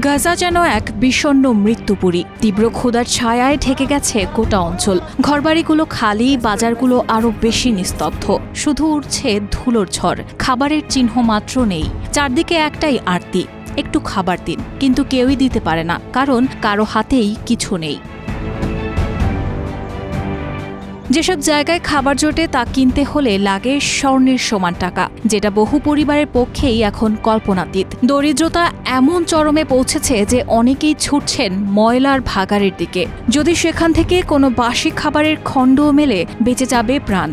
গাজা যেন এক বিষণ্ন মৃত্যুপুরী। তীব্র ক্ষুধার ছায়ায় ঢেকে গেছে গোটা অঞ্চল। ঘরবাড়িগুলো খালি, বাজারগুলো আরও বেশি নিস্তব্ধ। শুধু উঠছে ধুলোর ঝড়। খাবারের চিহ্ন মাত্র নেই। চারদিকে একটাই আরতি। একটু খাবার দিন, কিন্তু কেউই দিতে পারে না, কারণ কারও হাতেই কিছু নেই। যেসব জায়গায় খাবার জোটে তা কিনতে হলে লাগে স্বর্ণের সমান টাকা, যেটা বহু পরিবারের পক্ষেই এখন কল্পনাতীত। দরিদ্রতা এমন চরমে পৌঁছেছে যে অনেকেই ছুটছেন ময়লার ভাগাড়ের দিকে। যদি সেখান থেকে কোনো বাসি খাবারের খণ্ড মেলে, বেঁচে যাবে প্রাণ।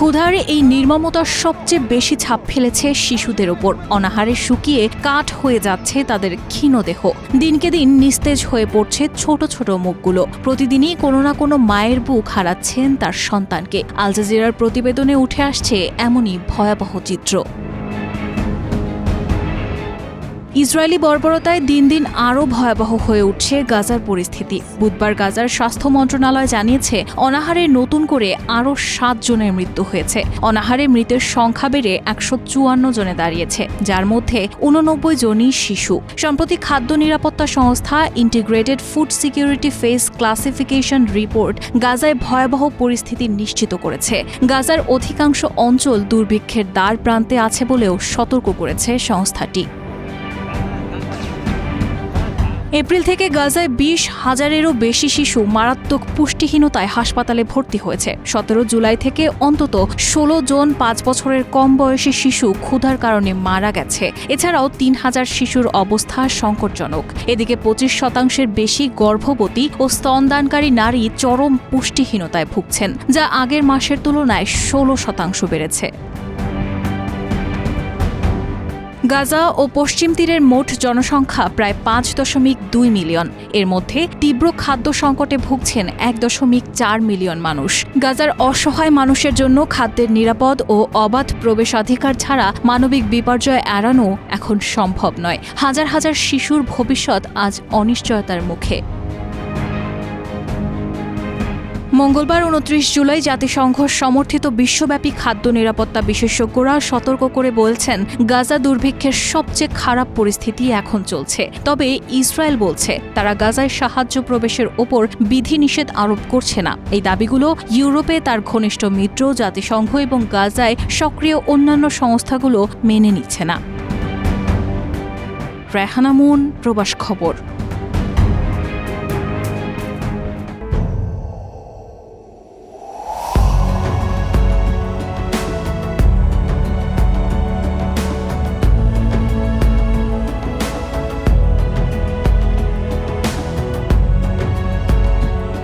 ক্ষুধার এই নির্মমতার সবচেয়ে বেশি ছাপ ফেলেছে শিশুদের ওপর। অনাহারে শুকিয়ে কাঠ হয়ে যাচ্ছে তাদের ক্ষীণ দেহ। দিনকে দিন নিস্তেজ হয়ে পড়ছে ছোট ছোট মুখগুলো। প্রতিদিনই কোনো না কোনো মায়ের বুক হারাচ্ছেন তার সন্তানকে। আলজাজিরার প্রতিবেদনে উঠে আসছে এমনই ভয়াবহ চিত্র। ইসরায়েলি বর্বরতায় দিন দিন আরও ভয়াবহ হয়ে উঠছে গাজার পরিস্থিতি। বুধবার গাজার স্বাস্থ্য মন্ত্রণালয় জানিয়েছে, অনাহারে নতুন করে আরও সাত জনের মৃত্যু হয়েছে। অনাহারে মৃতের সংখ্যা বেড়ে একশো চুয়ান্ন জনে দাঁড়িয়েছে, যার মধ্যে উননব্বই জনই শিশু। সম্প্রতি খাদ্য নিরাপত্তা সংস্থা integrated food security phase classification report গাজায় ভয়াবহ পরিস্থিতি নিশ্চিত করেছে। গাজার অধিকাংশ অঞ্চল দুর্ভিক্ষের দ্বার প্রান্তে আছে বলেও সতর্ক করেছে সংস্থাটি। এপ্রিল থেকে গাজায় বিশ হাজারেরও বেশি শিশু মারাত্মক পুষ্টিহীনতায় হাসপাতালে ভর্তি হয়েছে। সতেরো জুলাই থেকে অন্তত ষোলো জন পাঁচ বছরের কম বয়সী শিশু ক্ষুধার কারণে মারা গেছে। এছাড়াও তিন হাজার শিশুর অবস্থা সংকটজনক। এদিকে পঁচিশ শতাংশের বেশি গর্ভবতী ও স্তনদানকারী নারী চরম পুষ্টিহীনতায় ভুগছেন, যা আগের মাসের তুলনায় ষোলো শতাংশ বেড়েছে। গাজা ও পশ্চিম তীরের মোট জনসংখ্যা প্রায় পাঁচ দশমিক দুই মিলিয়ন। এর মধ্যে তীব্র খাদ্য সংকটে ভুগছেন এক দশমিক চার মিলিয়ন মানুষ। গাজার অসহায় মানুষের জন্য খাদ্যের নিরাপদ ও অবাধ প্রবেশাধিকার ছাড়া মানবিক বিপর্যয় এড়ানো এখন সম্ভব নয়। হাজার হাজার শিশুর ভবিষ্যৎ আজ অনিশ্চয়তার মুখে। মঙ্গলবার উনত্রিশ জুলাই জাতিসংঘ সমর্থিত বিশ্বব্যাপী খাদ্য নিরাপত্তা বিশেষজ্ঞরা সতর্ক করে বলছেন, গাজা দুর্ভিক্ষের সবচেয়ে খারাপ পরিস্থিতি এখন চলছে। তবে ইসরায়েল বলছে, তারা গাজায় সাহায্য প্রবেশের ওপর বিধিনিষেধ আরোপ করছে না। এই দাবিগুলো ইউরোপে তার ঘনিষ্ঠ মিত্র, জাতিসংঘ এবং গাজায় সক্রিয় অন্যান্য সংস্থাগুলো মেনে নিচ্ছে না। রেহানামুন প্রবাস খবর।